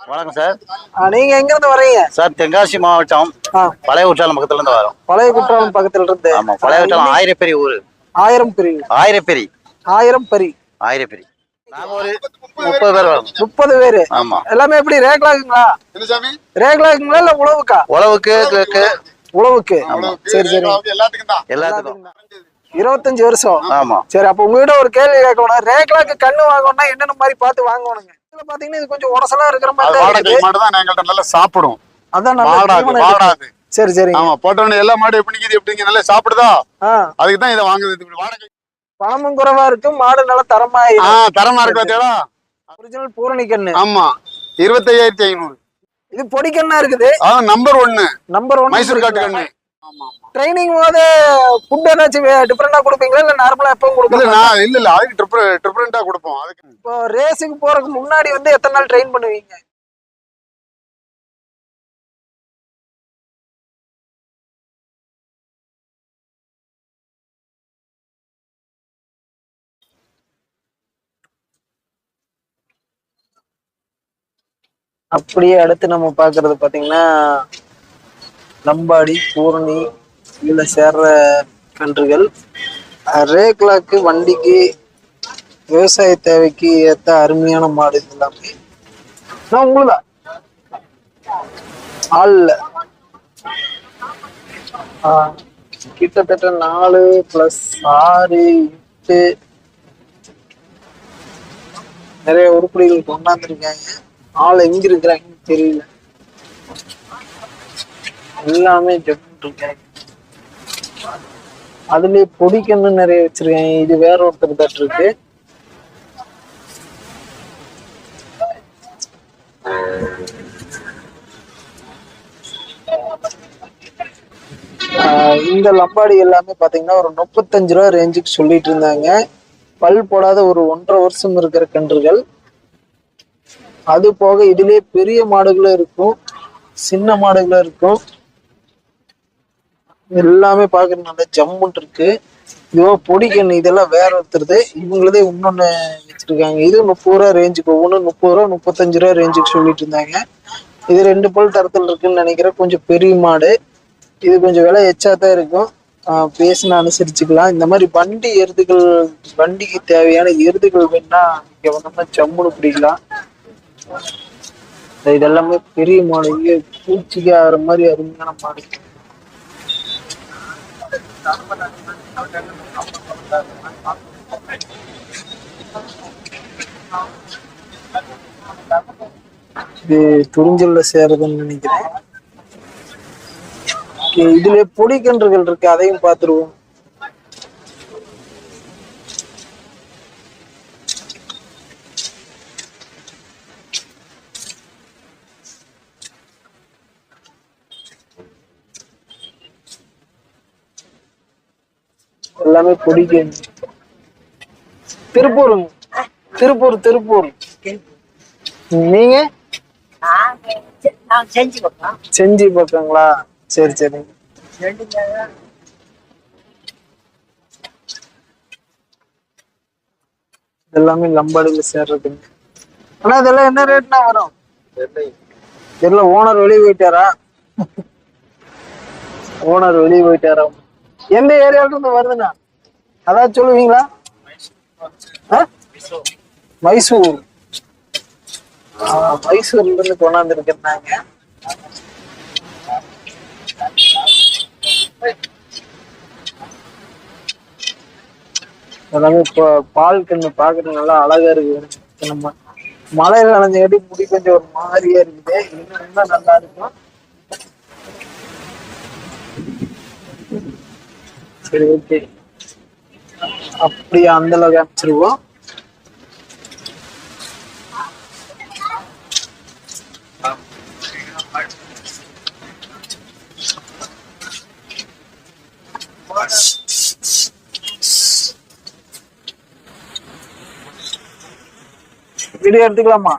வணக்கம் சார். நீங்க எங்க இருந்து வர்றீங்க? சார் தென்காசி மாவட்டம் பழைய குற்றாலம் பக்கத்துல இருந்து வரோம். பழைய குற்றாலம் பக்கத்துல இருந்து ஆமா பழைய குற்றாலம் ஆயிரப்பெரி ஊரு. ஆயிரம் பிரிவு ஆயிரப்பெரி. ஆயிரம் பரி. ஆயிரப்பெரி. நாங்க ஒரு முப்பது பேர் வரோம். முப்பது பேரு. ஆமா. எல்லாமே எப்படி ரேக்லாக்குங்களா சாமி ரேக்லாக்குங்களா இல்ல உழவுக்கா? உழவுக்கு உழவுக்கு. சரி சரி. எல்லாத்துக்கும் தான் எல்லாத்துக்கும். இருபத்தஞ்சு வருஷம். ஆமா. சரி அப்ப உங்ககிட்ட ஒரு கேள்வி கேட்கணும் ரேக்லாக்கு கண்ணு வாங்கணும்னா என்னென்ன மாதிரி பார்த்து வாங்கணுங்க? இதுல பாத்தீங்கன்னா இது கொஞ்சம் உடசலா இருக்கிற மாதிரி. மாடு தான் எங்கள்கிட்ட நல்லா சாப்பிடும். அதான் நல்ல வாடாது. வாடாது. சரி சரி. ஆமா போட்டோன்னு எல்லா மாடு எப்படி நிக்குது எப்படிங்க நல்லா சாப்பிடுதா? அதுக்கு தான் இதை வாங்குது இப்படி வாடகை. பணமும் குறைவா இருக்கு மாடு நல்லா தரமா தரமா இருக்கு பாத்தியாடா? ஒரிஜினல் பூரணி கண்ணு. ஆமா இருபத்தையாயிரத்தி ஐநூறு. இது பொடி கண்ணா இருக்குது. நம்பர் ஒன்னு நம்பர் ஒன் மைசூர் காட்டு கண்ணு. ட்ரைனிங் போது ஃபுட் ஏதாச்சும் டிஃபரெண்டா கொடுப்பீங்களா? இல்ல நார்மலா எப்பவும் இல்ல கொடுப்பீங்களா இல்ல இல்ல. அதுக்கு டிஃபரெண்டா கொடுப்போம். அதுக்கு இப்போ ரேஸுக்கு போறதுக்கு முன்னாடி வந்து எத்தனை நாள் ட்ரெயின் பண்ணுவீங்க? அப்படியே அடுத்து நம்ம பார்க்கிறது பாத்தீங்கன்னா லம்பாடி பூரணி இதில் சேர்ற கன்றுகள் ரேக்லாக்கு வண்டிக்கு விவசாய தேவைக்கு ஏத்த அருமையான மாடு இது எல்லாமே. நான் உங்களுதா ஆள் இல்ல. கிட்டத்தட்ட நாலு பிளஸ் ஆறு எட்டு நிறைய உருப்படிகள் கொண்டாந்துருக்காங்க. ஆள் எங்க இருக்கிறாங்கன்னு தெரியல. எல்லாமே ஜெப்ட் அதுலயே பொடிக்கன்னு நிறைய வச்சிருக்கேன். இது வேற ஒருத்தர் தட்டு இருக்கு. ஆஹ் இந்த லம்பாடி எல்லாமே பாத்தீங்கன்னா ஒரு முப்பத்தஞ்சு ரூபா ரேஞ்சுக்கு சொல்லிட்டு இருந்தாங்க. பல் போடாத ஒரு ஒன்றரை வருஷம் இருக்கிற கன்றுகள் அது போக இதுலயே பெரிய மாடுகளும் இருக்கும். சின்ன மாடுகளும் இருக்கும். எல்லாமே பார்க்கறது நல்ல ஜம்முன் இருக்கு. இதோ பொடிக்கண்ணு இதெல்லாம் வேற ஒருத்தருது. இவங்களதே இன்னொன்னு வச்சிருக்காங்க. இது முப்பது ரூபா ரேஞ்சுக்கு ஒவ்வொன்று முப்பது ரூபா முப்பத்தஞ்சு ரூபா ரேஞ்சுக்கு சொல்லிட்டு இருந்தாங்க. இது ரெண்டு பல் தரத்தில் இருக்குன்னு நினைக்கிறேன். கொஞ்சம் பெரிய மாடு. இது கொஞ்சம் விலை எச்சா தான் இருக்கும். பேசின அனுசரிச்சுக்கலாம். இந்த மாதிரி வண்டி எருதுகள் வண்டிக்கு தேவையான எருதுகள் வேணா இங்க வந்தோம்னா ஜம்முன்னு பிடிக்கலாம். இது எல்லாமே பெரிய மாடு. பூச்சிக்கு ஆகிற மாதிரி அருமையான மாடு. இது துறிஞ்சல்ல சேருதுன்னு நினைக்கிறேன். இதுல பொடி கன்றுகள் இருக்கு அதையும் பார்த்துருவோம். எல்லாமே பிடிக்கும். திருப்பூருங்க திருப்பூர் திருப்பூர். நீங்க? செஞ்சு செஞ்சி பக்கங்களா? சரி சரி. எல்லாமே லம்பாடியில சேர்றதுங்க ஆனா இதெல்லாம் என்ன ரேட்னா வரும்? தெரியல ஓனர் வெளியே போயிட்டாரா? ஓனர் வெளியே போயிட்டாரா? எந்த ஏரியால இருந்து வருதுண்ணா? அதான் சொல்லுவீங்களா? மைசூர். மைசூர்ல இருந்து கொண்டாந்து இருக்கிறாங்க எல்லாமே இப்போ பால் கண்ணு பாக்குறது நல்லா அழகா இருக்கு. நம்ம மலையில நனைஞ்சங்காட்டி முடி கொஞ்சம் ஒரு மாதிரியா இருக்குது. இன்னும் நல்லா இருக்கும். சரி ஓகே. அப்படியே அந்த அளவுக்கு அமைச்சிருவோம். வீடியோ எடுத்துக்கலாமா?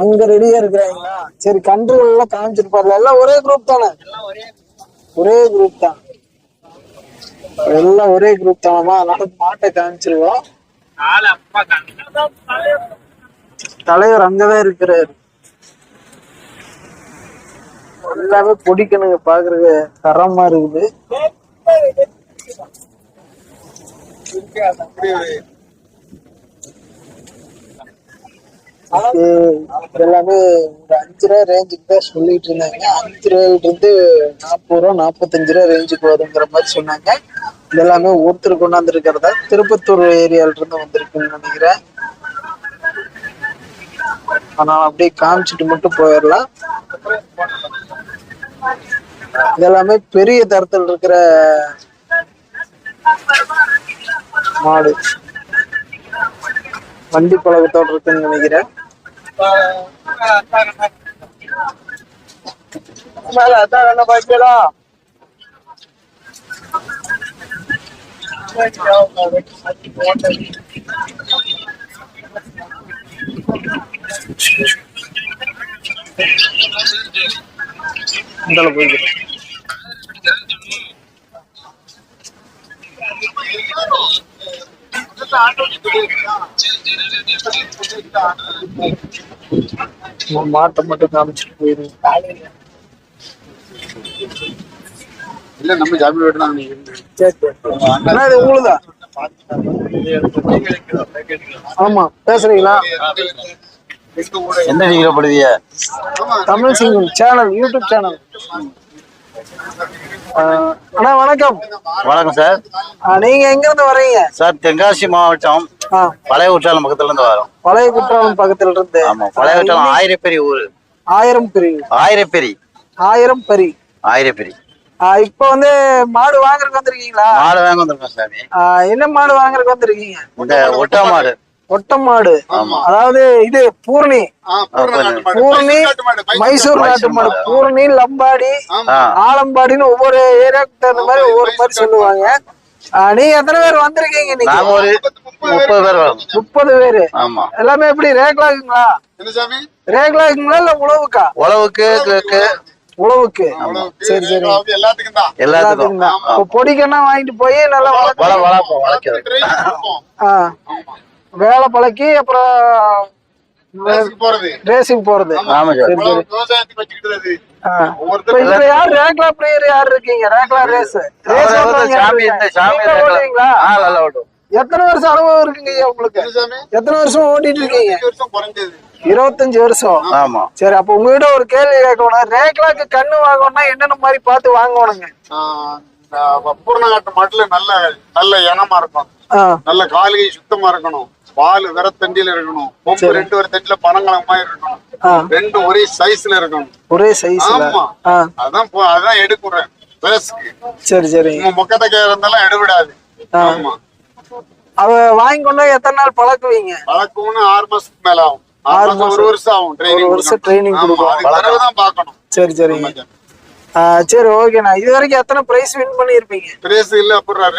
அங்க ரெடியா இருக்கிறாங்களா? சரி கன்றுகள் எல்லாம் காமிச்சிருப்பார்ல எல்லாம் ஒரே குரூப் தானே? ஒரே குரூப் தான். எல்லாம் ஒரே குரூப் தானமா அதனால மாட்டை காமிச்சிருவோம். தலைவர் அங்கதான் இருக்கிறாரு. எல்லாமே பொடிக்கணுங்க பாக்குறது தரமா இருக்குது இது எல்லாமே ஒரு அஞ்சு ரூபா ரேஞ்சுக்கு தான் சொல்லிட்டு இருந்தாங்க. அஞ்சு ரூபாயில இருந்து நாற்பது ரூபா நாற்பத்தஞ்சு ரூபா ரேஞ்சுக்கு வருங்கிற மாதிரி சொன்னாங்க. இது எல்லாமே ஒருத்தர் கொண்டாந்து இருக்கிறதா திருப்பத்தூர் ஏரியால இருந்து வந்திருக்குன்னு நினைக்கிறேன். ஆனால் அப்படியே காமிச்சிட்டு மட்டும் போயிடலாம். இதெல்லாமே பெரிய தரத்தில் இருக்கிற மாடு. வண்டி பழக்கத்தோடு இருக்குன்னு நினைக்கிறேன். இந்த போய்க்கிறேன் சும்மா மாட்டை மட்டும் காமிச்சிட்டு போயிருங்க இல்ல நம்ம ஜாமீன் வெட்டினாங்க நீங்க சரி, சரி. அண்ணா, இது உங்களுதா? ஆமா பேசுறீங்களா? எந்த நீங்கள படுதிய தமிழ் சிங்கம் சேனல் யூடியூப் சேனல் அண்ணா வணக்கம். வணக்கம் சார். நீங்க எங்க இருந்து வர்றீங்க? சார் தென்காசி மாவட்டம் பழைய குற்றாலம் பக்கத்துல இருந்து வரோம். பழைய குற்றாலம் பக்கத்துல இருந்து ஆமா பழைய குற்றாலம் ஆயிரப்பெரி ஊரு. ஆயிரம் பிரிவு ஆயிரப்பெரி. ஆயிரம் பரி. ஆயிரப்பெரி. இப்ப வந்து மாடு வாங்குறதுக்கு வந்திருக்கீங்களா? மாடு வாங்க வந்திருக்கோம் ஆ, என்ன மாடு வாங்குறதுக்கு வந்திருக்கீங்க? இந்த ஒட்டா மாடு. ஒட்ட மாடு. அதாவது இது பூர்ணி. பூர்ண மைசூர் நாட்டு மாடு. பூர்ணி லம்பாடி ஆலம்பாடின்னு ஒவ்வொரு ஏரியாவுக்கு தகுந்த மாதிரி ஒவ்வொரு மாதிரி சொல்லுவாங்க. நீங்க எத்தனை பேர் வந்திருக்கீங்க நாங்க முப்பது பேர் முப்பது பேரு ஆமா. எல்லாமே எப்படி ரேக்லாக்குங்களா என்ன சாமி? ரேக்லாக்குங்களா இல்ல உழவுக்கா? உழவுக்கு உழவுக்கு சரி சரி. எல்லாத்துக்கும் தான். பொடிக்கெல்லாம் வாங்கிட்டு போய் நல்லா வளர்த்து- வேலை பழக்கி அப்புறம் ரேசிங் போறது. ஆமா. இதுல யார் ரேக்லா பிளேயர் யார் இருக்கீங்க? ரேக்லா ரேஸ் எத்தனை வருஷம் அனுபவம் இருக்குங்க உங்களுக்கு? எத்தனை வருஷம் ஓட்டிட்டு இருக்கீங்க? இருபத்தஞ்சு வருஷம். ஆமா. சரி அப்ப உங்ககிட்ட ஒரு கேள்வி கேட்கணும் ரேக்லாக்கு கண்ணு வாங்கணும்னா என்னென்ன மாதிரி பார்த்து வாங்கணுங்க? பூர்ணகாட்டு மாட்டுல நல்ல நல்ல இனமா இருக்கும் நல்ல காலுகை சுத்தமா இருக்கணும். பால் விரத்தண்டியில இருக்கணும். கொம்பு ரெண்டு ஒரு தண்டில பனங்கலம் மாதிரி இருக்கணும். ஆ. ரெண்டும் ஒரே சைஸ்ல இருக்கணும். ஒரே சைஸ்ல ஆமா. அதான் அதான் எடுக்குறேன். சரி சரி. நம்ம மொக்கத்தக்க இருந்தாலும் எடுவிடாது ஆமா. அவ வாங்கி கொண்டு எத்தனை நாள் பழக்குவீங்க? வழக்கம்னு ஆறு மாசத்துக்கு மேல ஆகும். ஆறு மாசம் ஒரு வருஷம் ஆகும் ட்ரைனிங் ஒரு வருஷம் training கொடுக்கணும். தான் பார்க்கணும். சரி சரிங்க சரி ஓகேண்ணா இது வரைக்கும் எத்தனை பிரைஸ் வின் பண்ணியிருப்பீங்க? பிரேஸ் இல்ல அப்புறம்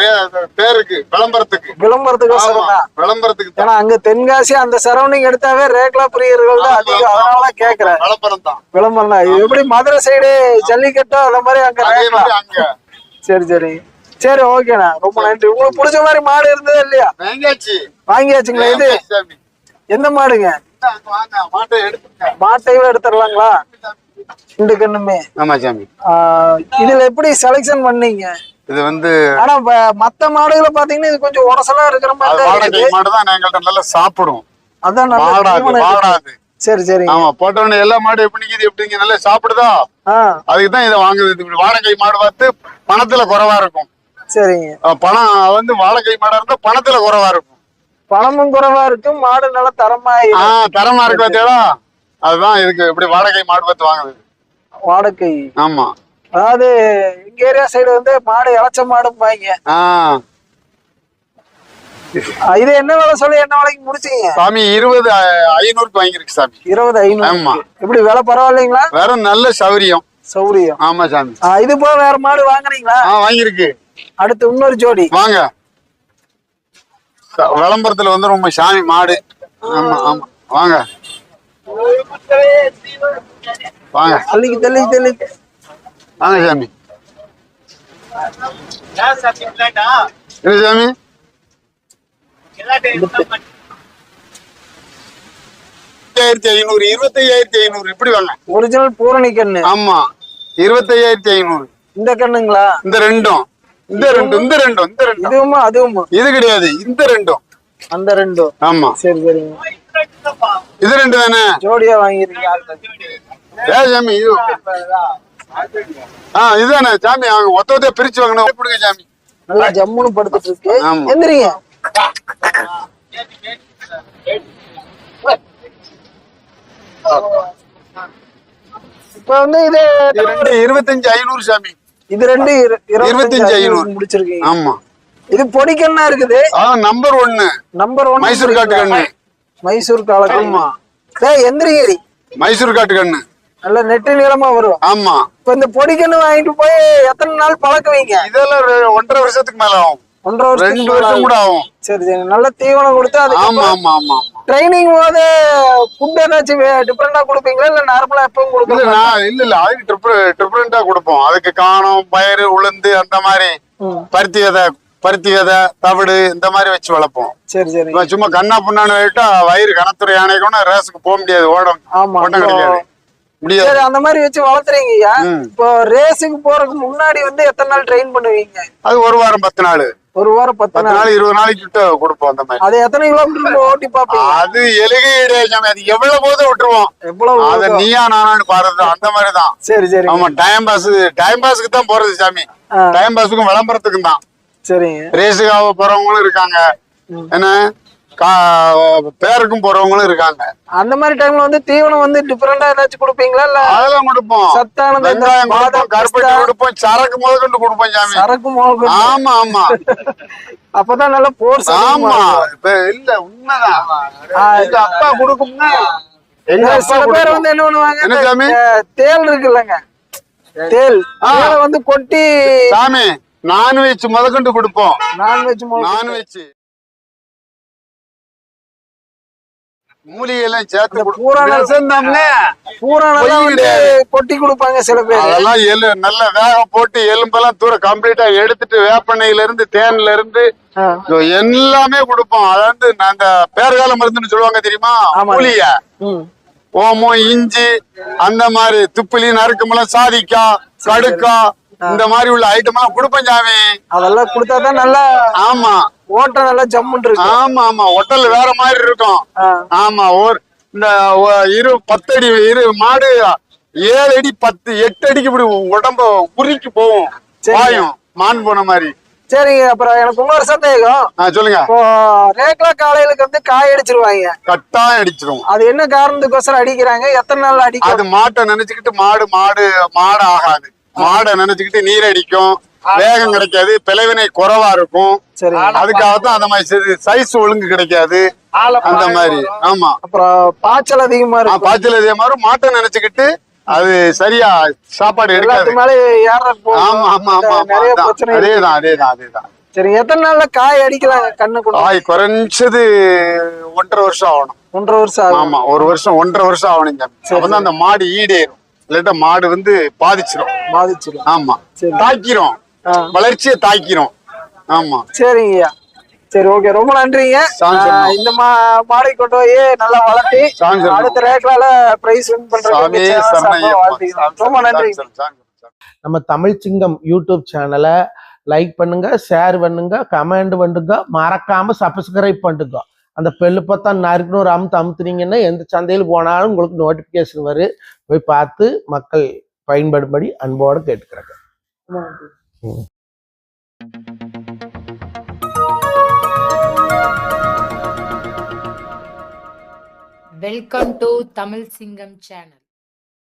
பேருக்கு விளம்பரத்துக்கு. விளம்பரத்துக்கு தான். ஏன்னா அங்க தென்காசி அந்த சரௌண்டிங் எடுத்தாவே ரேக்லா பிரியர்கள் தான் அதிகம். அதனால கேக்குறேன். விளம்பரம் தான். விளம்பரம் தான் எப்படி மதுரை சைடு ஜல்லிக்கட்டோ அந்த மாதிரி அங்க சரி சரி. சரி ஓகேண்ணா ரொம்ப நன்றி. உங்களுக்கு பிடிச்ச மாதிரி மாடு இருந்ததா இல்லையா? வாங்கியாச்சு. வாங்கியாச்சுங்களா இது? எந்த மாடுங்க? மாட்டை எடுத்துங்க மாட்டையும் எடுத்துடலாங்களா? ரெண்டு கண்ணுமே ஆமா சாமி. இதுல எப்படி செலெக்ஷன் பண்ணீங்க? இது வந்து ஆனா மத்த மாடுகளை பாத்தீங்கன்னா இது கொஞ்சம் உடசலா இருக்கிற மாதிரி. மாடு தான் எங்கள்கிட்ட நல்லா சாப்பிடும். அதான் வாடாது சரி சரி. ஆமா போட்ட உடனே எல்லா மாடு எப்படி நிக்குது எப்படிங்க நல்லா சாப்பிடுதா? அதுக்கு தான் இதை வாங்குது இப்படி வாடகை மாடு பார்த்து பணத்துல குறைவா இருக்கும். சரிங்க. பணம் வந்து வாடகை மாடா இருந்தா பணத்துல குறைவா இருக்கும். பணமும் குறைவா இருக்கு மாடு நல்லா தரமா தரமா இருக்கு. பார்த்தீங்களா? அதுதான் இதுக்கு இப்படி வாடகை மாடு பார்த்து வாங்குது. வாடகை. ஆமா. அதாவது எங்க ஏரியா சைடு வந்து மாடு இளைச்ச மாடும் வாங்க. ஆஹ் இது என்ன விலை சொல்லி என்ன விலைக்கு முடிச்சீங்க? சாமி இருபது ஐநூறுக்கு வாங்கியிருக்கு சாமி. இருபது ஐநூறு. ஆமா. எப்படி விலை பரவாயில்லைங்களா? வேற நல்ல சௌரியம். சௌரியம். ஆமா சாமி. இது போக வேற மாடு வாங்குறீங்களா? ஆ வாங்கியிருக்கு. அடுத்து இன்னொரு ஜோடி. வாங்க. விளம்பரத்துல வந்து ரொம்ப சாமி மாடு. ஆமா ஆமா. வாங்க. வாங்க. தள்ளிக்கு தள்ளிக்கு தள்ளிக்கு. வாங்க சாமி. என்ன சாமி? இருபத்தாயிரத்தி ஐநூறு இருபத்தையாயிரத்தி ஐநூறு. இப்படி வாங்க. ஒரிஜினல் பூரணி கண்ணு. ஆமா இருபத்தையாயிரத்தி ஐநூறு. இந்த கண்ணுங்களா? இந்த ரெண்டும். இந்த ரெண்டும் இந்த ரெண்டும் இந்த ரெண்டும். இதுவுமா அதுவுமா? இது கிடையாது இந்த ரெண்டும். அந்த ரெண்டும். ஆமா. சரி சரிங்க. இது ரெண்டு தானே? ஜோடியா வாங்கிருக்கீங்க ஏ சாமி இது. ஆ இதுதானே சாமி அவங்க ஒத்த ஒத்த பிரிச்சு வாங்கணும் கொடுங்க சாமி. நல்லா ஜம்முன்னு படுத்துட்டு இருக்கு. எந்திரிங்க. இப்ப வந்து இது ரெண்டு இருபத்தஞ்சு ஐநூறு சாமி. இது ரெண்டு இரு- இருபத்தஞ்சு ஐநூறு. முடிச்சிருக்கீங்க. ஆமா. இது பொடிக்கண்ணா இருக்குது. நம்பர் ஒன்னு நம்பர் ஒன் மைசூர் காட்டு கண்ணு மைசூர் காலக்கம்மா டேய் எந்திரிங்கடி. மைசூர் காட்டு கண்ணு. நல்ல நெட்டு நீளமா வரும். ஆமா. இப்ப இந்த பொடிக்கண்ணு வாங்கிட்டு போய் எத்தனை நாள் பழக்குவீங்க இதெல்லாம் ஒன்றரை வருஷத்துக்கு மேல ஆகும். ஒன்றரை வருஷத்துக்கு ரெண்டு வருஷம் கூட ஆகும். சரி சரி. நல்ல தீவனம் கொடுத்து அது ஆமா ஆமா ஆமா ட்ரைனிங் போது ஃபுட் ஏதாச்சும் டிஃப்ரெண்டா கொடுப்பீங்களா? இல்ல நார்மலா எப்பவும் நான் இல்ல இல்ல. அதுக்கு டிஃபரெண்டா கொடுப்போம். அதுக்கு காணம் பயிறு உளுந்து அந்த மாதிரி. பருத்தி விதை பருத்தி விதை தவிடு இந்த மாதிரி வச்சு வளர்ப்போம். சரி சரி. சும்மா கண்ணா புண்ணான்னு விட்டா வயிறு கனத்துறை யானைக்கும் ரேஸுக்கு போக முடியாது ஓடும். ஓட்டம் கிடைக்காது முடியாது. அந்த மாதிரி வச்சு வளர்த்துறீங்கய்யா ம். இப்போ ரேஸுக்கு போறதுக்கு முன்னாடி வந்து எத்தனை நாள் ட்ரெயின் பண்ணுவீங்க? அது ஒரு வாரம் பத்து நாள். ஒரு வாரம் பத்து நாள். இருபது நாளைக்கு கிட்ட கொடுப்போம் அந்த மாதிரி. அது எத்தனை கிலோமீட்டர் ஓட்டி பாப்பீங்க அது சாமி. அது எவ்வளவு போது விட்டுருவோம். எவ்வளவு அத? நீயா நானான்னு பாருது அந்த மாதிரி தான். சரி சரி. ஆமா டைம் பாஸ் டைம் பாஸ்க்கு தான் போறது சாமி. டைம் பாஸுக்கும் விளம்பரத்துக்கும் தான். சரிங்க. ரேஸுக்காக போறவங்களும் இருக்காங்க. என்ன? பேருக்கும் போறவங்களும் இருக்காங்க. அந்த மாதிரி டைம்ல வந்து தீவனம் வந்து டிஃபரெண்டா ஏதாச்சும் கொடுப்பீங்களா? இல்ல அதெல்லாம் கொடுப்போம். சத்தானது இந்த வெங்காயம் கொடுப்போம் கருப்பட்டி கொடுப்போம் சரக்கு முதல் கொண்டு கொடுப்போம் சாமி. சரக்கு மோகம் ஆமா ஆமா. அப்பதான் நல்ல போர்ஸ் ஆமா. இப்ப இல்ல உண்மைதான். எங்க அப்பா கொடுக்கும்னா எங்க சில பேர் கொடுக்கும். வந்து என்ன பண்ணுவாங்க என்ன சாமி? இந்த தேல் இருக்குல்லங்க. தேலை வந்து கொட்டி சாமி. நான்வெஜ் முதற்கொண்டு கொடுப்போம் நான்வெஜ் நான்வெஜ் மூலிகை எல்லாம் சேர்த்து கொடு- பூரா நாள் விஷம்தாம்ல. பூரானெல்லாம் வந்து. கொட்டி கொடுப்பாங்க சில பேர் அதெல்லாம் எலு நல்ல வேகம் போட்டு எலும்பெல்லாம் தூரம் கம்ப்ளீட்டா எடுத்துட்டு வேப்பெண்ணெயில இருந்து தேன்ல இருந்து. எல்லாமே கொடுப்போம் அதாவது அந்த பேர்கால மருந்துன்னு சொல்லுவாங்க தெரியுமா ஆமா. மூலிகை ம். ஓமம் இஞ்சி அந்த மாதிரி துப்பிலி நறுக்கமெல்லாம் சாதிக்கா கடுக்கா இந்த மாதிரி உள்ள ஐட்டம் எல்லாம் கொடுப்பேன் சாமி. அதெல்லாம் கொடுத்தாதான் நல்லா ஆமா. ஓட்டம் நல்லா ஜம்முன்னு இருக்கு ஆமா ஆமா. ஹோட்டல் வேற மாதிரி இருக்கும். ஆமா ஒரு இந்த இரு பத்து அடி இரு மாடு ஏழு அடி பத்து எட்டு அடிக்கு இப்படி உடம்ப குறுக்கி போகும். பாயும். மான் போன மாதிரி. சரிங்க அப்புறம் எனக்கு இன்னொரு சந்தேகம். சொல்லுங்க. ரேக்லா காலையிலுக்கு வந்து காய் அடிச்சிருவாங்க. கட்டாயம் அடிச்சிரும் அது என்ன காரணத்துக்கோசரம் அடிக்கிறாங்க? எத்தனை நாள் அடிக்கும்? அது மாட்டை நினைச்சுக்கிட்டு மாடு மாடு மாடு ஆகாது. மாடை நினைச்சுக்கிட்டு நீர் அடிக்கும். வேகம் கிடைக்காது. பிளவினை குறைவா இருக்கும். அதுக்காகத்தான் அந்த மாதிரி சைஸ் ஒழுங்கு கிடைக்காது. அந்த மாதிரி. ஆமா. அப்புறம் பாய்ச்சல் அதிகமா இருக்கும். பாய்ச்சல் இதே மாதிரி மாட்டை நினைச்சுக்கிட்டு அது சரியா சாப்பாடு எடுக்காது. ஆமா ஆமா ஆமா. அதேதான் அதேதான் அதேதான். சரி எத்தனை நாள்ல காய் அடிக்கலாங்க கண்ணுக்குள்ள ஆய் குறைஞ்சது ஒன்றரை வருஷம் ஆகணும். ஒன்றரை வருஷம் ஆகும். ஆமா ஒரு வருஷம் ஒன்றரை வருஷம் ஆகணும் சாமி. அப்பதான் அந்த மாடு ஈடேறும். இல்லாட்டா மாடு வந்து பாதிச்சிரும். பாதிச்சிடும் ஆமா. ஆ. வளர்ச்சியை தாக்கிரும். ஆமா. சரிங்கய்யா. சரி ஓகே. ரொம்ப நன்றிங்க. இந்த மா மாடை கொண்டு போய் நல்லா வளர்த்தி. அடுத்த ரேக்லால பிரைஸ் வின் வாழ்த்துக்கிறோம் ரொம்ப நன்றி நம்ம தமிழ் சிங்கம் யூடியூப் சேனலை லைக் பண்ணுங்க ஷேர் பண்ணுங்க கமெண்ட் பண்ணுங்க மறக்காம சப்ஸ்கிரைப் பண்ணுங்க. அந்த பெல்லு பார்த்தா நறுக்குன்னு ஒரு அமுத்து அமுத்துனீங்கன்னா எந்த சந்தையில் போனாலும் உங்களுக்கு நோட்டிஃபிகேஷன் வரும். போய் பார்த்து மக்கள் பயன்படும்படி அன்போடு கேட்டுக்கிறேங்க. வெல்கம் டு தமிழ் சிங்கம் சேனல்